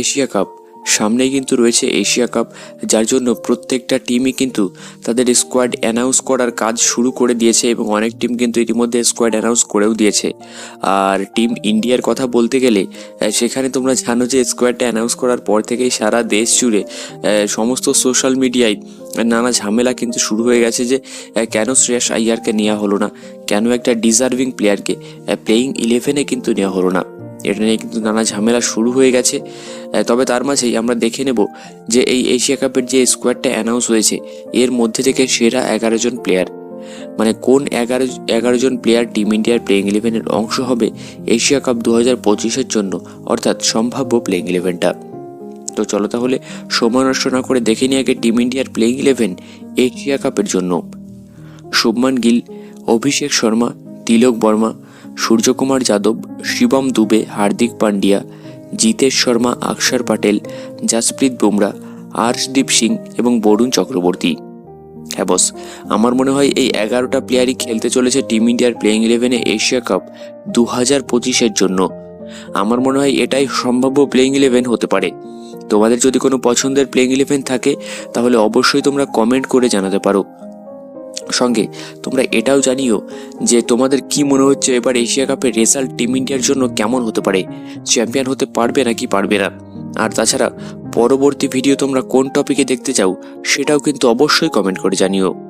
Asia cup. সামনেই কিন্তু রয়েছে এশিয়া কাপ, যার জন্য প্রত্যেকটা টিমই কিন্তু তাদের স্কোয়াড অ্যানাউন্স করার কাজ শুরু করে দিয়েছে এবং অনেক টিম কিন্তু ইতিমধ্যে স্কোয়াড অ্যানাউন্স করেও দিয়েছে। আর টিম ইন্ডিয়ার কথা বলতে গেলে সেখানে তোমরা জানো যে স্কোয়াডটা অ্যানাউন্স করার পর থেকেই সারা দেশ জুড়ে সমস্ত সোশ্যাল মিডিয়ায় নানা ঝামেলা কিন্তু শুরু হয়ে গেছে যে কেন শ্রেয়াস আইয়ারকে নেওয়া হলো না? কেন একটা ডিজার্ভিং প্লেয়ারকে প্লেয়িং ইলেভেনে কিন্তু নেওয়া হলো না? এটা নিয়ে কিন্তু নানা ঝামেলা শুরু হয়ে গেছে। তবে তার মাঝেই আমরা দেখে নেব যে এই এশিয়া কাপের যে স্কোয়াডটা অ্যানাউন্স হয়েছে, এর মধ্যে থেকে সেরা এগারো জন প্লেয়ার মানে কোন এগারো এগারো জন প্লেয়ার টিম ইন্ডিয়ার প্লেইং ইলেভেনের অংশ হবে এশিয়া কাপ দু হাজার পঁচিশের জন্য, অর্থাৎ সম্ভাব্য প্লেইং ইলেভেনটা তো চলো তাহলে সময় নষ্ট না করে দেখে নিই আগে টিম ইন্ডিয়ার প্লেইং ইলেভেন এশিয়া কাপের জন্য। শুভমান গিল, অভিষেক শর্মা, তিলক বর্মা সূর্যকুমার যাদব, শিবম দুবে, হার্দিক পান্ডিয়া জিতেশ শর্মা আকসার পাটেল, জাসপ্রীত বুমরা, আর্শদীপ সিং এবং বরুণ চক্রবর্তী। হ্যাঁ বস আমার মনে হয় এই এগারোটা প্লেয়ারই খেলতে চলেছে টিম ইন্ডিয়ার প্লেয়িং ইলেভেনে এশিয়া কাপ দু হাজার পঁচিশের জন্য। আমার মনে হয় এটাই সম্ভাব্য প্লেয়িং ইলেভেন হতে পারে। তোমাদের যদি কোনো পছন্দের প্লেয়িং ইলেভেন থাকে, তাহলে অবশ্যই তোমরা কমেন্ট করে জানাতে পারো। সঙ্গে, তোমরা এটাও জানিও যে তোমাদের কি মনে হচ্ছে এবার এশিয়া কাপের রেজাল্ট টিম ইন্ডিয়ার জন্য কেমন হতে পারে? চ্যাম্পিয়ন হতে পারবে নাকি পারবে না? আর তাছাড়া, পরবর্তী ভিডিও তোমরা কোন টপিকে দেখতে চাও, সেটাও কিন্তু অবশ্যই কমেন্ট করে জানিও।